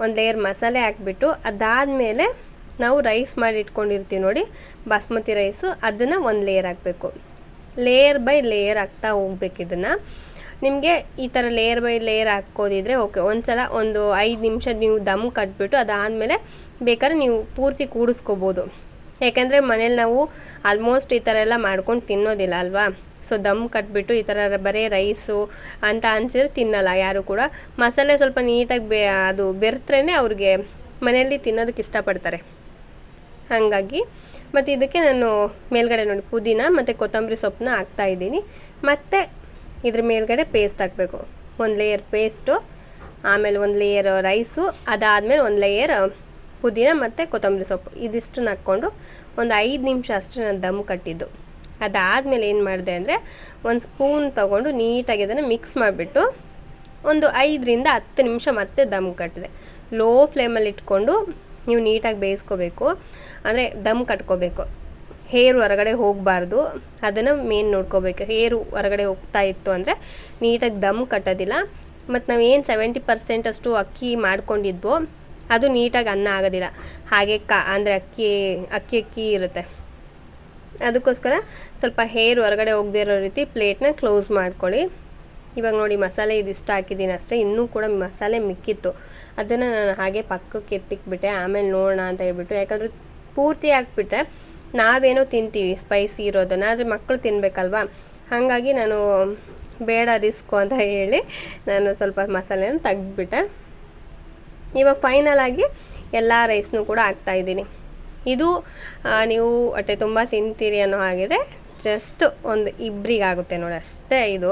ಒಂದು ಲೇಯರ್ ಮಸಾಲೆ ಹಾಕ್ಬಿಟ್ಟು ಅದಾದಮೇಲೆ ನಾವು ರೈಸ್ ಮಾಡಿ ಇಟ್ಕೊಂಡಿರ್ತೀವಿ ನೋಡಿ ಬಾಸ್ಮತಿ ರೈಸು, ಅದನ್ನು ಒಂದು ಲೇಯರ್ ಹಾಕಬೇಕು. ಲೇಯರ್ ಬೈ ಲೇಯರ್ ಹಾಕ್ತಾ ಹೋಗ್ಬೇಕು ಇದನ್ನು. ನಿಮಗೆ ಈ ಥರ ಲೇಯರ್ ಬೈ ಲೇಯರ್ ಹಾಕೋದಿದ್ರೆ ಓಕೆ ಒಂದ್ಸಲ ಒಂದು ಐದು ನಿಮಿಷ ನೀವು ದಮ್ ಕಟ್ಬಿಟ್ಟು ಅದಾದಮೇಲೆ ಬೇಕಾದ್ರೆ ನೀವು ಪೂರ್ತಿ ಕೂಡಿಸ್ಕೋಬೋದು. ಯಾಕೆಂದರೆ ಮನೇಲಿ ನಾವು ಆಲ್ಮೋಸ್ಟ್ ಈ ಥರ ಎಲ್ಲ ಮಾಡ್ಕೊಂಡು ತಿನ್ನೋದಿಲ್ಲ ಅಲ್ವಾ? ಸೊ ದಮ್ ಕಟ್ಬಿಟ್ಟು ಈ ಥರ ಬರೀ ರೈಸು ಅಂತ ಅನ್ಸಿದ್ರೆ ತಿನ್ನಲ್ಲ ಯಾರು ಕೂಡ. ಮಸಾಲೆ ಸ್ವಲ್ಪ ನೀಟಾಗಿ ಬೆ ಅದು ಬೆರೆತ್ರೇ ಅವ್ರಿಗೆ ಮನೆಯಲ್ಲಿ ತಿನ್ನೋದಕ್ಕೆ ಇಷ್ಟಪಡ್ತಾರೆ. ಹಾಗಾಗಿ ಮತ್ತು ಇದಕ್ಕೆ ನಾನು ಮೇಲ್ಗಡೆ ನೋಡಿ ಪುದೀನ ಮತ್ತು ಕೊತ್ತಂಬರಿ ಸೊಪ್ಪನ್ನ ಹಾಕ್ತಾ ಇದ್ದೀನಿ. ಮತ್ತು ಇದ್ರ ಮೇಲ್ಗಡೆ ಪೇಸ್ಟ್ ಹಾಕಬೇಕು. ಒಂದು ಲೇಯರ್ ಪೇಸ್ಟು ಆಮೇಲೆ ಒಂದು ಲೇಯರ್ ರೈಸು ಅದಾದಮೇಲೆ ಒಂದು ಲೇಯರ್ ಪುದೀನ ಮತ್ತು ಕೊತ್ತಂಬರಿ ಸೊಪ್ಪು. ಇದಿಷ್ಟನ್ನು ಹಾಕ್ಕೊಂಡು ಒಂದು ಐದು ನಿಮಿಷ ಅಷ್ಟು ನಾನು ದಮ್ ಕಟ್ಟಿದ್ದು. ಅದಾದಮೇಲೆ ಏನು ಮಾಡಿದೆ ಅಂದರೆ ಒಂದು ಸ್ಪೂನ್ ತೊಗೊಂಡು ನೀಟಾಗಿ ಅದನ್ನು ಮಿಕ್ಸ್ ಮಾಡಿಬಿಟ್ಟು ಒಂದು ಐದರಿಂದ ಹತ್ತು ನಿಮಿಷ ಮತ್ತೆ ದಮ್ ಕಟ್ಟಿದೆ. ಲೋ ಫ್ಲೇಮಲ್ಲಿ ಇಟ್ಕೊಂಡು ನೀವು ನೀಟಾಗಿ ಬೇಯಿಸ್ಕೋಬೇಕು. ಅಂದರೆ ದಮ್ ಕಟ್ಕೋಬೇಕು. ಹೇರು ಹೊರಗಡೆ ಹೋಗಬಾರ್ದು. ಅದನ್ನು ಮೇನ್ ನೋಡ್ಕೋಬೇಕು. ಹೇರು ಹೊರಗಡೆ ಹೋಗ್ತಾ ಇತ್ತು ಅಂದರೆ ನೀಟಾಗಿ ದಮ್ ಕಟ್ಟೋದಿಲ್ಲ. ಮತ್ತು ನಾವು ಏನು ಸೆವೆಂಟಿ ಪರ್ಸೆಂಟ್ ಅಷ್ಟು ಅಕ್ಕಿ ಮಾಡ್ಕೊಂಡಿದ್ವೋ, ಅದು ನೀಟಾಗಿ ಅನ್ನ ಆಗೋದಿಲ್ಲ. ಹಾಗೆ ಕ, ಅಂದರೆ ಅಕ್ಕಿ ಅಕ್ಕಿ ಅಕ್ಕಿ ಇರುತ್ತೆ. ಅದಕ್ಕೋಸ್ಕರ ಸ್ವಲ್ಪ ಹೇರ್ ಹೊರಗಡೆ ಹೋಗದೇ ಇರೋ ರೀತಿ ಪ್ಲೇಟ್ನ ಕ್ಲೋಸ್ ಮಾಡ್ಕೊಳ್ಳಿ. ಇವಾಗ ನೋಡಿ ಮಸಾಲೆ ಇದಿಷ್ಟು ಹಾಕಿದ್ದೀನಿ ಅಷ್ಟೇ. ಇನ್ನೂ ಕೂಡ ಮಸಾಲೆ ಮಿಕ್ಕಿತ್ತು. ಅದನ್ನು ನಾನು ಹಾಗೆ ಪಕ್ಕಕ್ಕೆ ಎತ್ತಿಕ್ಬಿಟ್ಟೆ. ಆಮೇಲೆ ನೋಡೋಣ ಅಂತ ಹೇಳ್ಬಿಟ್ಟು. ಯಾಕಂದರೆ ಪೂರ್ತಿ ಆಗಿಬಿಟ್ರೆ ನಾವೇನೋ ತಿಂತೀವಿ ಸ್ಪೈಸಿ ಇರೋದನ್ನು, ಆದರೆ ಮಕ್ಕಳು ತಿನ್ನಬೇಕಲ್ವಾ ಹಾಗಾಗಿ ನಾನು ಬೇಡ ರಿಸ್ಕು ಅಂತ ಹೇಳಿ ನಾನು ಸ್ವಲ್ಪ ಮಸಾಲೆನ ತೆಗೆದ್ಬಿಟ್ಟೆ. ಇವಾಗ ಫೈನಲ್ ಆಗಿ ಎಲ್ಲ ರೈಸ್ನು ಕೂಡ ಹಾಕ್ತಾಯಿದ್ದೀನಿ ಇದು ನೀವು ಹೊಟ್ಟೆ ತುಂಬ ತಿಂತೀರಿ ಅನ್ನೋ ಹಾಗಿದ್ರೆ ಜಸ್ಟ್ ಒಂದು ಇಬ್ಬರಿಗಾಗುತ್ತೆ ನೋಡಿ, ಅಷ್ಟೇ ಇದು.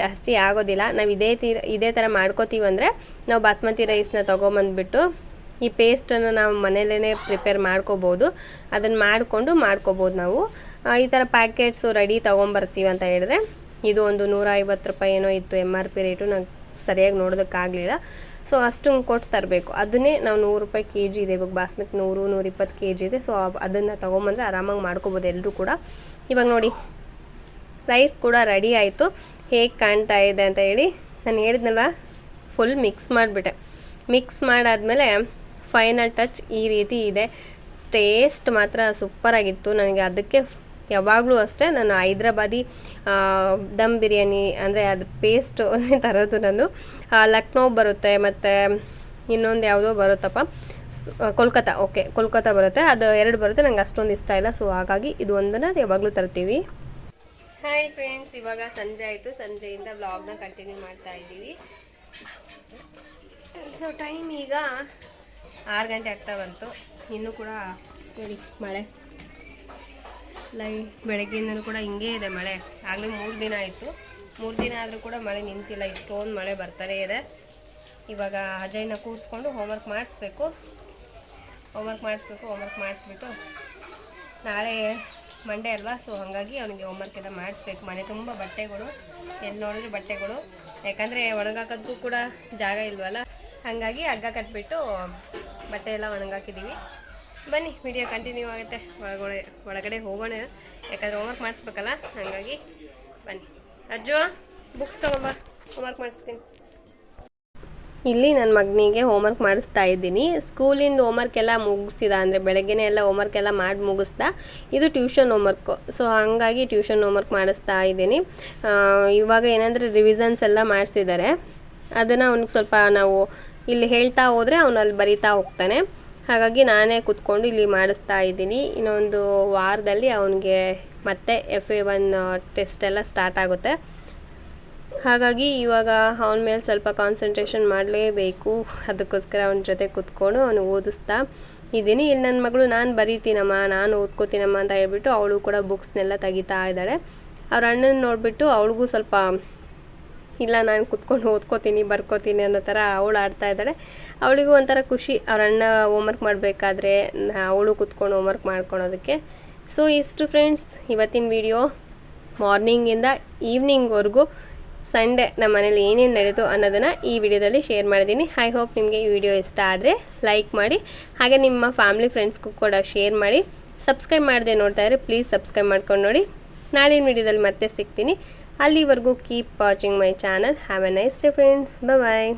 ಜಾಸ್ತಿ ಆಗೋದಿಲ್ಲ. ನಾವು ಇದೇ ತೀರ, ಇದೇ ಥರ ಮಾಡ್ಕೋತೀವಂದರೆ ನಾವು ಬಾಸ್ಮತಿ ರೈಸ್ನ ತೊಗೊಂಬಂದ್ಬಿಟ್ಟು ಈ ಪೇಸ್ಟನ್ನು ನಾವು ಮನೇಲೇ ಪ್ರಿಪೇರ್ ಮಾಡ್ಕೋಬೋದು. ಅದನ್ನು ಮಾಡಿಕೊಂಡು ಮಾಡ್ಕೋಬೋದು ನಾವು. ಈ ಥರ ಪ್ಯಾಕೆಟ್ಸು ರೆಡಿ ತೊಗೊಂಬರ್ತೀವಿ ಅಂತ ಹೇಳಿದ್ರೆ ಇದು ಒಂದು ನೂರ ಐವತ್ತು ರೂಪಾಯಿ ಏನೋ ಇತ್ತು ಎಂ ಆರ್ ಪಿ ರೇಟು. ನಂಗೆ ಸರಿಯಾಗಿ ನೋಡೋದಕ್ಕಾಗಲಿಲ್ಲ. ಸೊ ಅಷ್ಟು ಕೊಟ್ಟು ತರಬೇಕು. ಅದನ್ನೇ ನಾವು ನೂರು ರೂಪಾಯಿ ಕೆ ಜಿ ಇದೆ. ಇವಾಗ ಬಾಸ್ಮತಿ ನೂರು, ನೂರಿಪ್ಪತ್ತು ಕೆ ಜಿ ಇದೆ. ಸೊ ಅದನ್ನು ತೊಗೊಂಬಂದ್ರೆ ಆರಾಮಾಗಿ ಮಾಡ್ಕೋಬೋದು ಎಲ್ಲರೂ ಕೂಡ. ಇವಾಗ ನೋಡಿ, ರೈಸ್ ಕೂಡ ರೆಡಿ ಆಯಿತು. ಹೇಗೆ ಕಾಣ್ತಾ ಇದೆ ಅಂತ ಹೇಳಿ. ನಾನು ಹೇಳಿದ್ನಲ್ವ? ಫುಲ್ ಮಿಕ್ಸ್ ಮಾಡಿಬಿಟ್ಟೆ. ಮಿಕ್ಸ್ ಮಾಡಾದಮೇಲೆ ಫೈನಲ್ ಟಚ್ ಈ ರೀತಿ ಇದೆ. ಟೇಸ್ಟ್ ಮಾತ್ರ ಸೂಪರಾಗಿತ್ತು ನನಗೆ ಅದಕ್ಕೆ ಯಾವಾಗಲೂ ಅಷ್ಟೇ ನಾನು ಹೈದ್ರಾಬಾದಿ ದಮ್ ಬಿರಿಯಾನಿ ಅಂದರೆ ಅದು ಪೇಸ್ಟು <laughs> ತರೋದು ನಾನು. ಲಕ್ನೋ ಬರುತ್ತೆ ಮತ್ತು ಇನ್ನೊಂದು ಯಾವುದೋ ಬರುತ್ತಪ್ಪ. ಕೋಲ್ಕತ್ತಾ. ಓಕೆ ಕೋಲ್ಕತ್ತಾ ಬರುತ್ತೆ. ಅದು ಎರಡು ಬರುತ್ತೆ. ನಂಗೆ ಅಷ್ಟೊಂದು ಇಷ್ಟ ಇಲ್ಲ. ಸೊ ಹಾಗಾಗಿ ಇದು ಒಂದನ್ನು ಯಾವಾಗಲೂ ತರ್ತೀವಿ. ಹಾಯ್ ಫ್ರೆಂಡ್ಸ್ ಇವಾಗ ಸಂಜೆ ಆಯಿತು. ಸಂಜೆಯಿಂದ ವ್ಲಾಗ್ನ ಕಂಟಿನ್ಯೂ ಮಾಡ್ತಾ ಇದ್ದೀವಿ. ಸೊ ಟೈಮ್ ಈಗ ಆರು ಗಂಟೆ ಆಗ್ತಾ ಬಂತು. ಇನ್ನೂ ಕೂಡ ಹೇಳಿ ಮಳೆ. ಲೈ ಬೆಳಗ್ಗೆಯಿಂದನೂ ಕೂಡ ಹಿಂಗೇ ಇದೆ ಮಳೆ. ಆಗಲೇ ಮೂರು ದಿನ ಆಯಿತು. ಮೂರು ದಿನ ಆದರೂ ಕೂಡ ಮಳೆ ನಿಂತಿಲ್ಲ, ಇಷ್ಟೊಂದು ಮಳೆ ಬರ್ತಾನೇ ಇದೆ. ಇವಾಗ ಅಜಯ್ನ ಕೂರಿಸ್ಕೊಂಡು ಹೋಮ್ವರ್ಕ್ ಮಾಡಿಸ್ಬೇಕು. ಹೋಮ್ವರ್ಕ್ ಮಾಡಿಸ್ಬೇಕು ಹೋಮ್ವರ್ಕ್ ಮಾಡಿಸ್ಬಿಟ್ಟು ನಾಳೆ ಮಂಡೇ ಅಲ್ವಾ? ಸೊ ಹಾಗಾಗಿ ಅವನಿಗೆ ಹೋಮ್ವರ್ಕ್ ಎಲ್ಲ ಮಾಡಿಸ್ಬೇಕು. ಮನೆ ತುಂಬ ಬಟ್ಟೆಗಳು. ಎಲ್ಲಿ ನೋಡಿದ್ರು ಬಟ್ಟೆಗಳು. ಯಾಕಂದರೆ ಒಣಗಾಕೋದಕ್ಕೂ ಕೂಡ ಜಾಗ ಇಲ್ವಲ್ಲ? ಹಾಗಾಗಿ ಹಗ್ಗ ಕಟ್ಬಿಟ್ಟು ಬಟ್ಟೆ ಎಲ್ಲ ಒಣಗಾಕಿದ್ದೀವಿ ಬನ್ನಿ ವಿಡಿಯೋ ಕಂಟಿನ್ಯೂ ಆಗುತ್ತೆ. ಒಳಗಡೆ ಒಳಗಡೆ ಹೋಗೋಣ. ಯಾಕಂದರೆ ಹೋಮ್ವರ್ಕ್ ಮಾಡಿಸ್ಬೇಕಲ್ಲ, ಹಾಗಾಗಿ ಬನ್ನಿ. ಅಜ್ಜು ಬುಕ್ಸ್ ತೊಗೊಂಬ ಹೋಮ್ವರ್ಕ್ ಮಾಡಿಸ್ತೀನಿ. ಇಲ್ಲಿ ನನ್ನ ಮಗನಿಗೆ ಹೋಮ್ವರ್ಕ್ ಮಾಡಿಸ್ತಾ ಇದ್ದೀನಿ. ಸ್ಕೂಲಿಂದ ಹೋಮ್ವರ್ಕ್ ಎಲ್ಲ ಮುಗಿಸಿದ, ಅಂದರೆ ಬೆಳಗ್ಗೆನೇ ಎಲ್ಲ ಹೋಮ್ವರ್ಕ್ ಎಲ್ಲ ಮಾಡಿ ಮುಗಿಸ್ತಾ ಇದು ಟ್ಯೂಷನ್ ಹೋಮ್ವರ್ಕು ಸೊ ಹಾಗಾಗಿ ಟ್ಯೂಷನ್ ಹೋಮ್ವರ್ಕ್ ಮಾಡಿಸ್ತಾ ಇದ್ದೀನಿ. ಇವಾಗ ಏನಂದರೆ ರಿವಿಸನ್ಸ್ ಎಲ್ಲ ಮಾಡಿಸಿದ್ದಾರೆ. ಅದನ್ನು ಅವ್ನಿಗೆ ಸ್ವಲ್ಪ ನಾವು ಇಲ್ಲಿ ಹೇಳ್ತಾ ಹೋದರೆ ಅವನಲ್ಲಿ ಬರಿತಾ ಹೋಗ್ತಾನೆ. ಹಾಗಾಗಿ ನಾನೇ ಕೂತ್ಕೊಂಡು ಇಲ್ಲಿ ಮಾಡಿಸ್ತಾ ಇದ್ದೀನಿ. ಇನ್ನೊಂದು ವಾರದಲ್ಲಿ ಅವನಿಗೆ ಮತ್ತೆ ಎಫ್ ಎ ಒನ್ ಟೆಸ್ಟ್ ಎಲ್ಲ ಸ್ಟಾರ್ಟ್ ಆಗುತ್ತೆ. ಹಾಗಾಗಿ ಇವಾಗ ಅವನ ಮೇಲೆ ಸ್ವಲ್ಪ ಕಾನ್ಸಂಟ್ರೇಷನ್ ಮಾಡಲೇಬೇಕು. ಅದಕ್ಕೋಸ್ಕರ ಅವನ ಜೊತೆ ಕೂತ್ಕೊಂಡು ಅವನು ಓದಿಸ್ತಾ ಇದ್ದೀನಿ. ಇಲ್ಲಿ ನನ್ನ ಮಗಳು ನಾನು ಬರೀತೀನಮ್ಮ, ನಾನು ಓದ್ಕೋತೀನಮ್ಮ ಅಂತ ಹೇಳ್ಬಿಟ್ಟು ಅವಳು ಕೂಡ ಬುಕ್ಸ್ನೆಲ್ಲ ತೆಗಿತಾ ಇದ್ದಾಳೆ. ಅವ್ರ ಅಣ್ಣನ ನೋಡಿಬಿಟ್ಟು ಅವಳಿಗೂ ಸ್ವಲ್ಪ ಇಲ್ಲ, ನಾನು ಕುತ್ಕೊಂಡು ಓದ್ಕೋತೀನಿ, ಬರ್ಕೋತೀನಿ ಅನ್ನೋ ಥರ ಅವಳು ಆಡ್ತಾ ಇದ್ದಾಳೆ. ಅವಳಿಗೂ ಒಂಥರ ಖುಷಿ. ಅವ್ರ ಅಣ್ಣ ಹೋಮ್ವರ್ಕ್ ಮಾಡಬೇಕಾದ್ರೆ ಅವಳು ಕುತ್ಕೊಂಡು ಹೋಮ್ವರ್ಕ್ ಮಾಡ್ಕೊಳೋದಕ್ಕೆ. ಸೊ ಇಷ್ಟು ಫ್ರೆಂಡ್ಸ್ ಇವತ್ತಿನ ವಿಡಿಯೋ ಮಾರ್ನಿಂಗಿಂದ ಈವ್ನಿಂಗ್ವರೆಗೂ ಸಂಡೇ ನಮ್ಮ ಮನೇಲಿ ಏನೇನು ನಡೆಯಿತು ಅನ್ನೋದನ್ನು ಈ ವಿಡಿಯೋದಲ್ಲಿ ಶೇರ್ ಮಾಡಿದ್ದೀನಿ. ಐ ಹೋಪ್ ನಿಮಗೆ ಈ ವಿಡಿಯೋ ಇಷ್ಟ ಆದರೆ ಲೈಕ್ ಮಾಡಿ, ಹಾಗೆ ನಿಮ್ಮ ಫ್ಯಾಮಿಲಿ ಫ್ರೆಂಡ್ಸ್ಗೂ ಕೂಡ ಶೇರ್ ಮಾಡಿ. ಸಬ್ಸ್ಕ್ರೈಬ್ ಮಾಡದೆ ನೋಡ್ತಾ ಇದ್ರೆ ಪ್ಲೀಸ್ ಸಬ್ಸ್ಕ್ರೈಬ್ ಮಾಡ್ಕೊಂಡು ನೋಡಿ. ನಾಳಿನ ವಿಡಿಯೋದಲ್ಲಿ ಮತ್ತೆ ಸಿಗ್ತೀನಿ. ಅಲ್ಲಿವರೆಗೂ keep watching my channel have a nice day friends bye